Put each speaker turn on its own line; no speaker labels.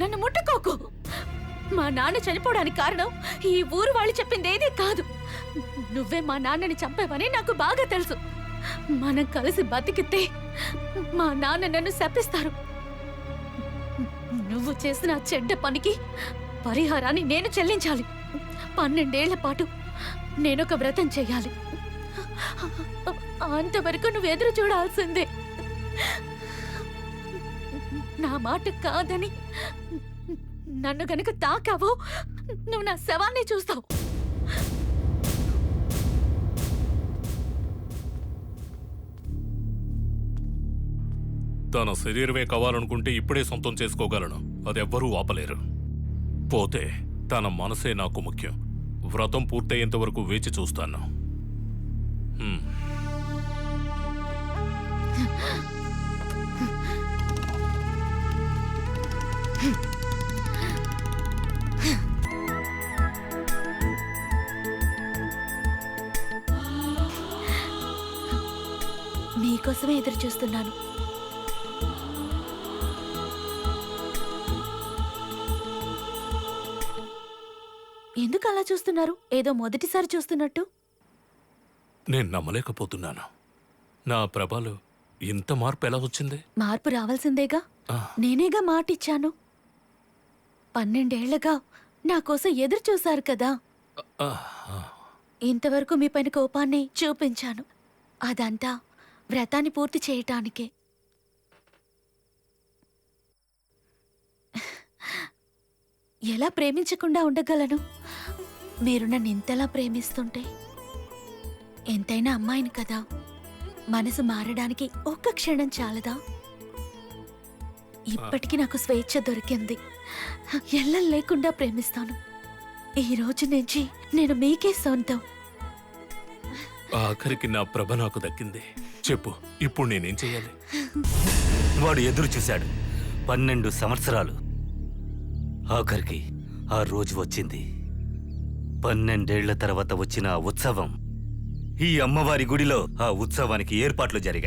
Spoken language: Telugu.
నన్ను ముట్టుకోకు. మా నాన్న చనిపోవడానికి కారణం ఈ ఊరు వాళ్ళు చెప్పింది ఏదీ కాదు. నువ్వే మా నాన్నని చంపావని నాకు బాగా తెలుసు. మనం కలిసి బతికితే మా నాన్న నన్ను శపిస్తారు. నువ్వు చేసిన చెడ్డ పనికి పరిహారాన్ని నేను చెల్లించాలి. పన్నెండేళ్ళ పాటు నేనొక వ్రతం చేయాలి. అంతవరకు నువ్వు ఎదురు చూడాల్సిందే. నా మాట కాదని నన్ను గనుక తాకావో నువ్వు నా శవాన్ని చూస్తావు.
తన శరీరమే కావాలనుకుంటే ఇప్పుడే సొంతం చేసుకోగలను. అదెవ్వరూ ఆపలేరు. పోతే తన మనసే నాకు ముఖ్యం. వ్రతం పూర్తయ్యేంత వరకు వేచి చూస్తాను.
మీకోసమే ఎదురు చూస్తున్నాను. ఎందుకు అలా చూస్తున్నారు? ఏదో మొదటిసారి చూస్తున్నట్టు.
నేను నమ్మలేకపోతున్నాను. నా ప్రభలో ఇంత మార్పు ఎలా వచ్చింది?
మార్పు రావాల్సిందేగా? నేనేగా మాటిచ్చాను? పన్నెండేళ్ళగా నా కోసం ఎదురు చూశారు కదా. ఇంతవరకు మీ పైన కోపాన్ని చూపించాను. అదంతా వ్రతాన్ని పూర్తి చేయటానికే. ఎలా ప్రేమించకుండా ఉండగలను? మీరు నన్ను ఇంతలా ప్రేమిస్తుంటే? ఎంతైనా అమ్మాయిని కదా. మనసు మారడానికి ఒక్క క్షణం చాలదా? ఇప్పటికీ నాకు స్వేచ్ఛ దొరికింది. ఎల్లం లేకుండా ప్రేమిస్తాను. ఈ రోజు నుంచి నేను మీకే సొంతం.
ఆఖరికి నా ప్రభ నాకు దక్కింది. చెప్పు ఇప్పుడు నేనేం చేయాలి
వాడు ఎదురు చూశాడు. పన్నెండు సంవత్సరాలు. ఆఖరికి ఆ రోజు వచ్చింది. పన్నెండేళ్ళ తర్వాత వచ్చిన ఆ ఉత్సవం. ఈ అమ్మవారి గుడిలో ఆ ఉత్సవానికి ఏర్పాట్లు జరిగాయి.